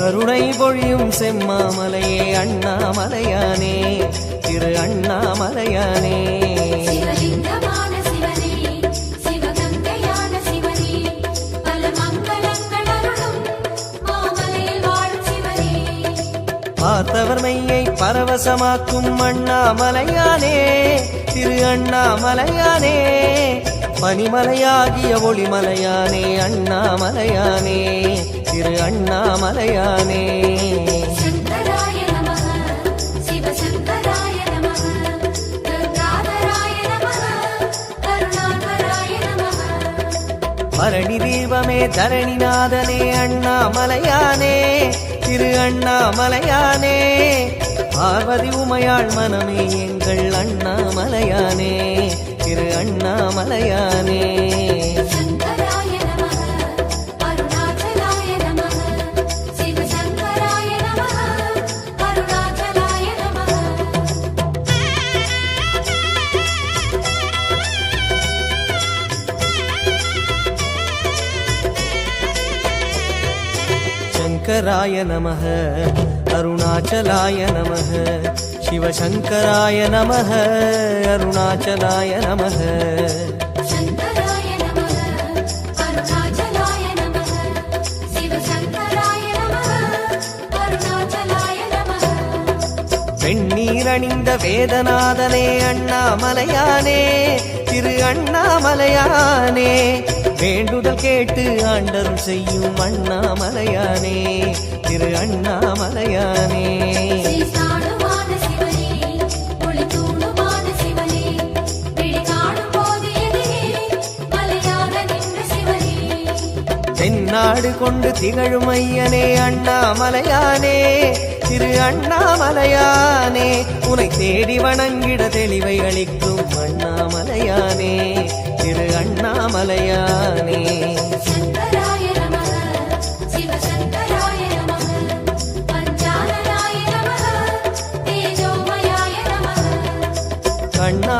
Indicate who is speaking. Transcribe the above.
Speaker 1: கருணை பொழியும் செம்மாமலையே அண்ணாமலையானே திரு அண்ணாமலையானே. பார்த்தவர் மெய்யை பரவசமாக்கும் அண்ணாமலையானே திரு அண்ணாமலையானே. பனிமலையாகிய ஒளிமலையானே அண்ணாமலையானே திரு அண்ணாமலையானே. பரணி தீபமே தரணிநாதனே அண்ணாமலையானே திரு அண்ணாமலையானே. பார்வதி உமையாள் மனமே எங்கள் அண்ணாமலையானே. திரு அண்ணாமலையானே.
Speaker 2: சங்கராய நமக அருணாச்சலாய நமக. சிவசங்கராய நமக. அருணாச்சலாய நமக.
Speaker 1: பெண்ணீரணிந்த வேதநாதனே அண்ணாமலையானே திரு அண்ணாமலையானே வேண்டுதல் கேட்டு ஆண்டருள் செய்யும் அண்ணாமலையானே திரு அண்ணாமலையானே. தென்னாடு கொண்டு திகழும் ஐயனே அண்ணாமலையானே. திரு அண்ணாமலையானே உனை தேடி வணங்கிட தெளிவை அளிக்கும் அண்ணாமலையானே. திரு அண்ணாமலையானே. கண்ணா